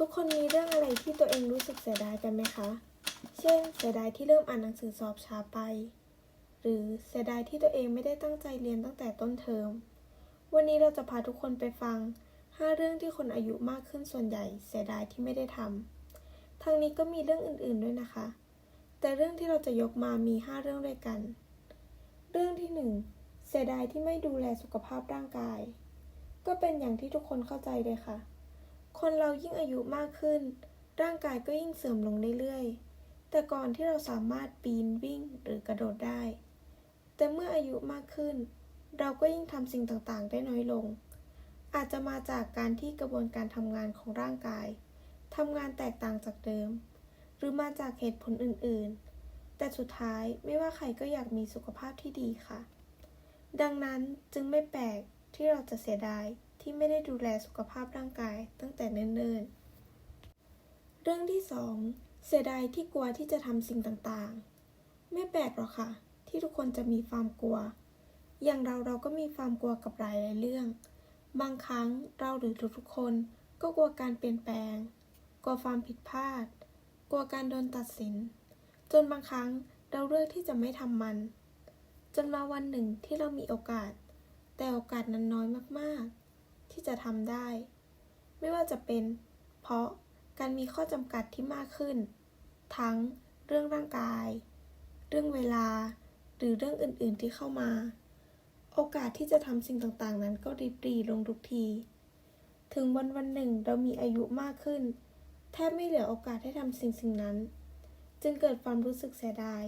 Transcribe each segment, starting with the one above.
ทุกคนมีเรื่องอะไรที่ตัวเองรู้สึกเสียดายกันไหมคะ เช่น เสียดายที่เริ่มอ่านหนังสือสอบช้าไป หรือเสียดายที่ตัวเองไม่ได้ตั้งใจเรียนตั้งแต่ต้นเทอม วันนี้เราจะพาทุกคนไปฟัง 5 เรื่องที่คนอายุมากขึ้นส่วนใหญ่เสียดายที่ไม่ได้ทำทางนี้ก็มีเรื่องอื่น ๆด้วยนะคะ แต่เรื่องที่เราจะยกมามี 5 เรื่องด้วยกัน เรื่องที่ 1 เสียดายที่ไม่ดูแลสุขภาพร่างกาย ก็เป็นอย่างที่ทุกคนเข้าใจเลยค่ะ คนเรายิ่งอายุมากขึ้น ร่างกายก็ยิ่งเสื่อมลงเรื่อยๆ แต่ก่อนที่เราสามารถปีนวิ่งหรือกระโดดได้ แต่เมื่ออายุมากขึ้น เราก็ยิ่งทำสิ่งต่างๆ ได้น้อยลง อาจจะมาจากการที่กระบวนการทำงานของร่างกายทำงานแตกต่างจากเดิม หรือมาจากเหตุผลอื่นๆ แต่สุดท้ายไม่ว่าใครก็อยากมีสุขภาพที่ดีค่ะ ดังนั้นจึงไม่แปลกที่เราจะเสียดาย ที่ไม่ได้ดูแลสุขภาพร่างกายตั้งแต่เนิ่นๆ เรื่องที่สองเสียดายที่กลัวที่จะทำสิ่งต่างๆ ไม่แปลกหรอกค่ะ ที่ทุกคนจะมีความกลัว อย่างเราเราก็มีความกลัวกับหลายหลายๆเรื่อง บางครั้งเราหรือทุกๆคนก็กลัวการเปลี่ยนแปลง กลัวความผิดพลาด กลัวการโดนตัดสิน จนบางครั้งเราเลือกที่จะไม่ทำมัน จนมาวันหนึ่งที่เรามีโอกาส แต่โอกาสนั้นน้อยมากๆ ที่จะทำได้ ไม่ว่าจะเป็น เพราะการมีข้อจำกัดที่มากขึ้น ทั้งเรื่องร่างกาย เรื่องเวลา หรือเรื่องอื่นๆที่เข้ามา โอกาสที่จะทำสิ่งต่างๆ นั้นก็ริบหรีลงทุกที ถึงวันวันหนึ่งเรามีอายุมากขึ้น แทบไม่เหลือโอกาสให้ทำสิ่งสิ่งนั้น จึงเกิดความรู้สึกเสียดาย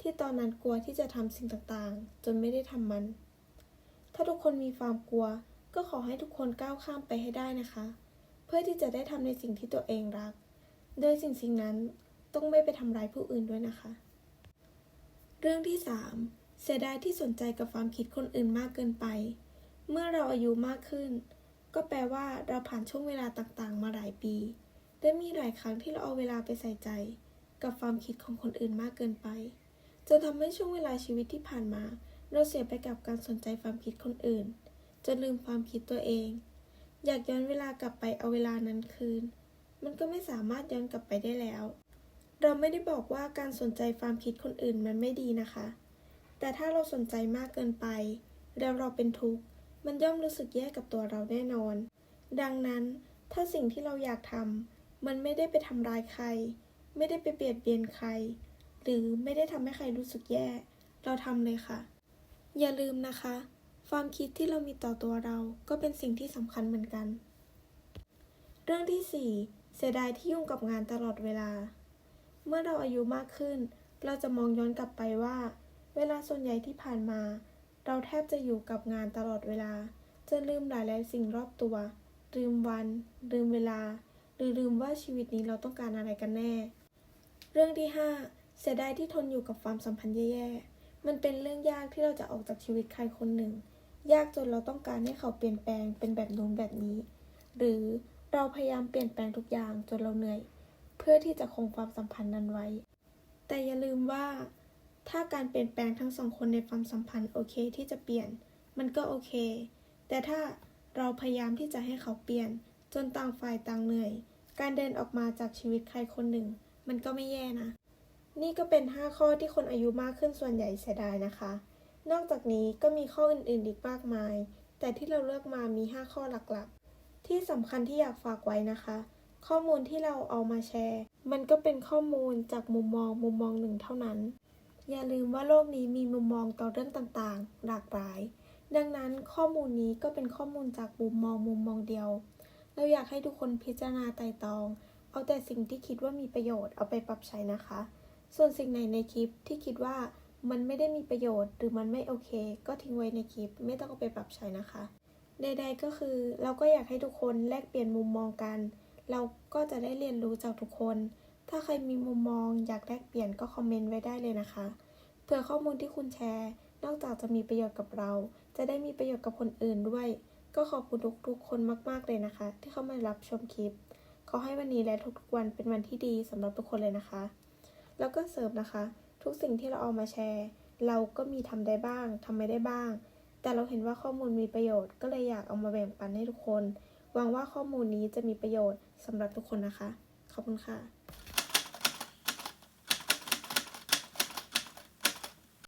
ที่ตอนนั้นกลัวที่จะทำสิ่งต่างๆ จนไม่ได้ทำมัน ถ้าทุกคนมีความกลัว ก็ขอให้ทุกคนก้าวข้ามไปให้ได้นะคะ เพื่อที่จะได้ทำในสิ่งที่ตัวเองรัก โดยสิ่งสิ่งนั้นต้องไม่ไปทำร้ายผู้อื่นด้วยนะคะ เรื่องที่ 3 เสียดายที่สนใจกับความคิดคนอื่นมากเกินไป เมื่อเราอายุมากขึ้น ก็แปลว่าเราผ่านช่วงเวลาต่างๆ มาหลายปีได้มีหลายครั้งที่เราเอาเวลาไปใส่ใจ กับความคิดของคนอื่นมากเกินไปจนทำให้ช่วงเวลาชีวิตที่ผ่านมา เราเสียไปกับการสนใจความคิดคนอื่น จนลืมความคิดตัวเอง อยากย้อนเวลากลับไปเอาเวลานั้นคืน มันก็ไม่สามารถย้อนกลับไปได้แล้ว เราไม่ได้บอกว่าการสนใจความคิดคนอื่นมันไม่ดีนะคะ แต่ถ้าเราสนใจมากเกินไป แล้วเราเป็นทุกข์ มันย่อมรู้สึกแย่กับตัวเราแน่นอน ดังนั้นถ้าสิ่งที่เราอยากทำมันไม่ได้ไปทำร้ายใคร ไม่ได้ไปเบียดเบียนใคร หรือไม่ได้ทำให้ใครรู้สึกแย่ เราทำเลยค่ะ อย่าลืมนะคะ ความคิดที่เรามีต่อตัวเราก็เป็นสิ่งที่สำคัญเหมือนกัน เรื่องที่ 4 เสียดายที่ยุ่งกับงานตลอดเวลา เมื่อเราอายุมากขึ้น เราจะมองย้อนกลับไปว่า เวลาส่วนใหญ่ที่ผ่านมา เราแทบจะอยู่กับงานตลอดเวลา จะลืมหลายๆสิ่งรอบตัว ลืมวัน ลืมเวลา หรือลืมว่าชีวิตนี้เราต้องการอะไรกันแน่ เรื่องที่ 5 เสียดายที่ทนอยู่กับความสัมพันธ์แย่ๆมันเป็นเรื่องยากที่เราจะออกจากชีวิตใครคนหนึ่ง ยากจนเราต้องการให้เขาเปลี่ยนแปลงเป็นแบบนู้นแบบนี้ หรือเราพยายามเปลี่ยนแปลงทุกอย่างจนเราเหนื่อย เพื่อที่จะคงความสัมพันธ์นั้นไว้ แต่อย่าลืมว่า ถ้าการเปลี่ยนแปลงทั้งสองคนในความสัมพันธ์โอเคที่จะเปลี่ยน มันก็โอเค แต่ถ้าเราพยายามที่จะให้เขาเปลี่ยน จนต่างฝ่ายต่างเหนื่อย การเดินออกมาจากชีวิตใครคนหนึ่ง มันก็ไม่แย่นะ นี่ก็เป็น 5 ข้อที่คนอายุมากขึ้นส่วนใหญ่เสียดายนะคะ นอกจากนี้ก็มีข้ออื่นๆอีกมากมาย แต่ที่เราเลือกมามี 5 ข้อหลักๆ ที่สำคัญที่อยากฝากไว้นะคะ ข้อมูลที่เราเอามาแชร์ มันก็เป็นข้อมูลจากมุมมองมุมมองหนึ่งเท่านั้น อย่าลืมว่าโลกนี้มีมุมมองต่อเรื่องต่างๆ หลากหลาย ดังนั้นข้อมูลนี้ก็เป็นข้อมูลจากมุมมองมุมมองเดียว เราอยากให้ทุกคนพิจารณาไตร่ตรอง เอาแต่สิ่งที่คิดว่ามีประโยชน์เอาไปปรับใช้นะคะ ส่วนสิ่งไหนในคลิปที่คิดว่า มันไม่ได้มีประโยชน์ หรือมันไม่โอเค ก็ทิ้งไว้ในคลิป ไม่ต้องเอาไปปรับใช้นะคะ ใด ๆ ก็คือเราก็อยากให้ทุกคนแลกเปลี่ยนมุมมองกัน เราก็จะได้เรียนรู้จากทุกคน ถ้าใครมีมุมมองอยากแลกเปลี่ยนก็คอมเมนต์ไว้ได้เลยนะคะ เผื่อข้อมูลที่คุณแชร์ นอกจากจะมีประโยชน์กับเรา จะได้มีประโยชน์กับคนอื่นด้วย ก็ขอบคุณทุกๆคนมากๆเลยนะคะ ที่เข้ามารับชมคลิป ขอให้วันนี้และทุกๆวันเป็นวันที่ดีสำหรับทุกคนเลยนะคะ แล้วก็เสริมนะคะ ทุกสิ่งที่เราเอามาแชร์ เราก็มีทำได้บ้างทำไม่ได้บ้าง แต่เราเห็นว่าข้อมูลมีประโยชน์ ก็เลยอยากเอามาแบ่งปันให้ทุกคน หวังว่าข้อมูลนี้จะมีประโยชน์สำหรับทุกคนนะคะ ขอบคุณค่ะ